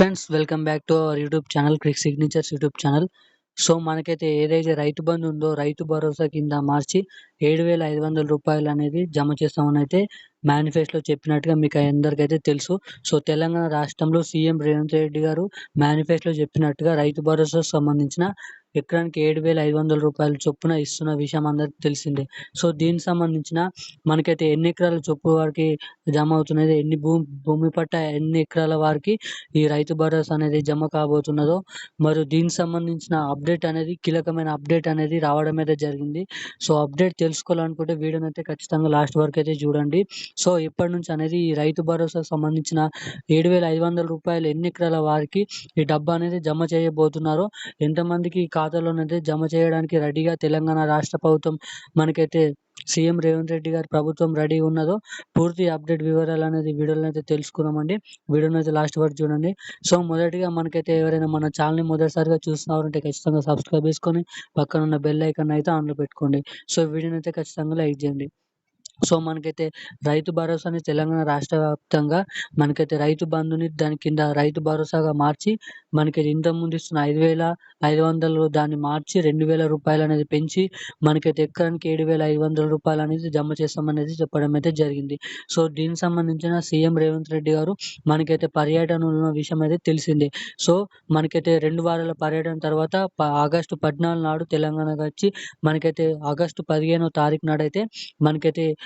Friends welcome back to our YouTube channel Crick Signatures YouTube channel so మనకైతే ఏదైతే రైతు బంధు ఉందో రైతు భరోసా కింద మార్చి ఏడు వేల ఐదు వందల రూపాయలు అనేది జమ చేస్తామని అయితే మేనిఫెస్టోలో చెప్పినట్టుగా మీకు అందరికైతే తెలుసు. సో తెలంగాణ రాష్ట్రంలో సీఎం రేవంత్ రెడ్డి గారు మేనిఫెస్టోలో చెప్పినట్టుగా రైతు భరోసాకు సంబంధించిన ఎకరానికి ఏడు వేల ఐదు వందల రూపాయలు చొప్పున ఇస్తున్న విషయం అందరికి తెలిసిందే. సో దీనికి సంబంధించిన మనకైతే ఎన్ని ఎకరాల చొప్పు వారికి జమ అవుతున్నది ఎన్ని భూమి భూమి పట్ట ఎన్ని ఎకరాల వారికి ఈ రైతు భరోసా అనేది జమ కాబోతున్నదో మరియు దీనికి సంబంధించిన అప్డేట్ అనేది కీలకమైన అప్డేట్ అనేది రావడం అయితే జరిగింది. సో అప్డేట్ తెలుసుకోవాలనుకుంటే వీడియోని అయితే ఖచ్చితంగా లాస్ట్ వరకు అయితే చూడండి. సో ఇప్పటి నుంచి అనేది ఈ రైతు భరోసాకు సంబంధించిన ఏడు వేల ఐదు వందల రూపాయలు ఎన్ని ఎకరాల వారికి ఈ డబ్బా అనేది జమ చేయబోతున్నారో ఎంతమందికి ఖాతాలోనైతే జమ చేయడానికి రెడీగా తెలంగాణ రాష్ట్ర ప్రభుత్వం మనకైతే సీఎం రేవంత్ రెడ్డి గారి ప్రభుత్వం రెడీ ఉన్నదో పూర్తి అప్డేట్ వివరాలు అనేది వీడియోలో అయితే తెలుసుకున్నామండి. వీడియోని అయితే లాస్ట్ వరకు చూడండి. సో మొదటిగా మనకైతే ఎవరైనా మన ఛానల్ని మొదటిసారిగా చూస్తున్నారంటే ఖచ్చితంగా సబ్స్క్రైబ్ చేసుకొని పక్కన ఉన్న బెల్ ఐకాన్ అయితే ఆన్లో పెట్టుకోండి. సో వీడియోని అయితే ఖచ్చితంగా లైక్ చేయండి. సో మనకైతే రైతు భరోసాని తెలంగాణ రాష్ట్ర వ్యాప్తంగా మనకైతే రైతు బంధుని దాని కింద రైతు భరోసాగా మార్చి మనకి ఇంతకుముందు ఇస్తున్న ఐదు వేల ఐదు వందలు దాన్ని మార్చి రెండు వేల రూపాయలు అనేది పెంచి మనకైతే ఎకరానికి ఏడు వేల ఐదు వందల రూపాయలు అనేది జమ చేస్తామనేది చెప్పడం అయితే జరిగింది. సో దీనికి సంబంధించిన సీఎం రేవంత్ రెడ్డి గారు మనకైతే పర్యటన ఉన్న విషయం అయితే తెలిసిందే. సో మనకైతే రెండు వారాల పర్యటన తర్వాత ఆగస్టు పద్నాలుగు నాడు తెలంగాణకు వచ్చి మనకైతే ఆగస్టు పదిహేనో తారీఖు నాడైతే మనకైతే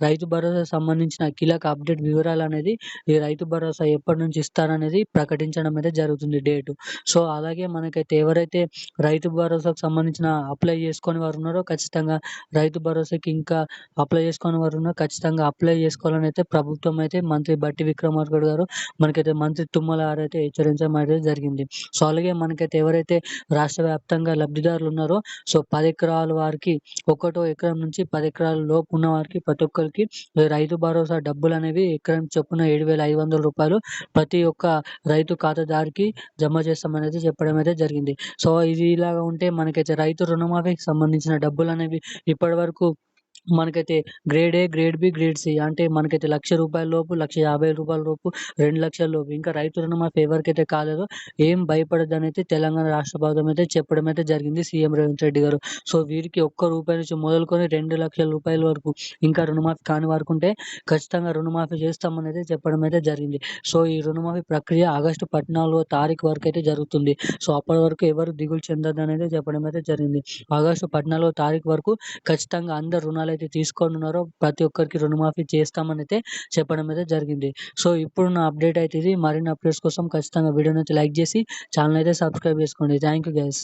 రైతు భరోసా సంబంధించిన కీలక అప్డేట్ వివరాలు అనేది ఈ రైతు భరోసా ఎప్పటి నుంచి ఇస్తారనేది ప్రకటించడం అయితే జరుగుతుంది డేటు. సో అలాగే మనకైతే ఎవరైతే రైతు భరోసాకు సంబంధించిన అప్లై చేసుకొని వారు ఉన్నారో ఖచ్చితంగా రైతు భరోసాకి ఇంకా అప్లై చేసుకొని వారు ఉన్నారో. ఖచ్చితంగా అప్లై చేసుకోవాలని అయితే ప్రభుత్వం అయితే మంత్రి బట్టి విక్రమార్కుడు గారు మనకైతే మంత్రి తుమ్మల గారు అయితే హెచ్చరించడం అయితే జరిగింది. సో అలాగే మనకైతే ఎవరైతే రాష్ట్ర వ్యాప్తంగా లబ్ధిదారులు ఉన్నారో సో పది ఎకరాల వారికి ఒకటో ఎకరం నుంచి పది ఎకరాల లోపు ఉన్న వారికి ప్రతి రైతులకి రైతు భరోసా డబ్బులు అనేవి ఎకరం చొప్పున ఏడు వేల ఐదు వందల రూపాయలు ప్రతి ఒక్క రైతు ఖాతాదారుకి జమ చేస్తామనేది చెప్పడం అయితే జరిగింది. సో ఇది ఇలాగా ఉంటే మనకైతే రైతు రుణమాఫీకి సంబంధించిన డబ్బులు అనేవి ఇప్పటి వరకు మనకైతే grade A grade B grade C అంటే మనకైతే లక్ష రూపాయల లోపు లక్ష యాభై రూపాయల లోపు రెండు లక్షల లోపు. ఇంకా రైతు రుణమాఫీ ఎవరికైతే కాలేదో. ఏం భయపడద్దని అయితే తెలంగాణ రాష్ట్ర ప్రభుత్వం అయితే చెప్పడం అయితే జరిగింది సీఎం రేవంత్ రెడ్డి గారు. సో వీరికి ఒక్క రూపాయి నుంచి మొదలుకొని రెండు లక్షల రూపాయల వరకు ఇంకా రుణమాఫీ కాని వరకు ఉంటే ఖచ్చితంగా రుణమాఫీ చేస్తామని అయితే చెప్పడం అయితే జరిగింది. సో ఈ రుణమాఫీ ప్రక్రియ ఆగస్టు పద్నాలుగో తారీఖు వరకు అయితే జరుగుతుంది. సో అప్పటి వరకు ఎవరు దిగులు చెందద్దు అనేది చెప్పడం అయితే జరిగింది. ఆగస్టు పద్నాలుగో తారీఖు వరకు ఖచ్చితంగా అందరు రుణాలు అయితే తీసుకొని ఉన్నారో ప్రతి ఒక్కరికి రుణమాఫీ చేస్తామని అయితే చెప్పడం అయితే జరిగింది. సో ఇప్పుడు నా అప్డేట్ అయితే ఇది. మరిన్ని అప్డేట్స్ కోసం ఖచ్చితంగా వీడియోని అయితే లైక్ చేసి ఛానల్ అయితే సబ్స్క్రైబ్ చేసుకోండి. Thank you guys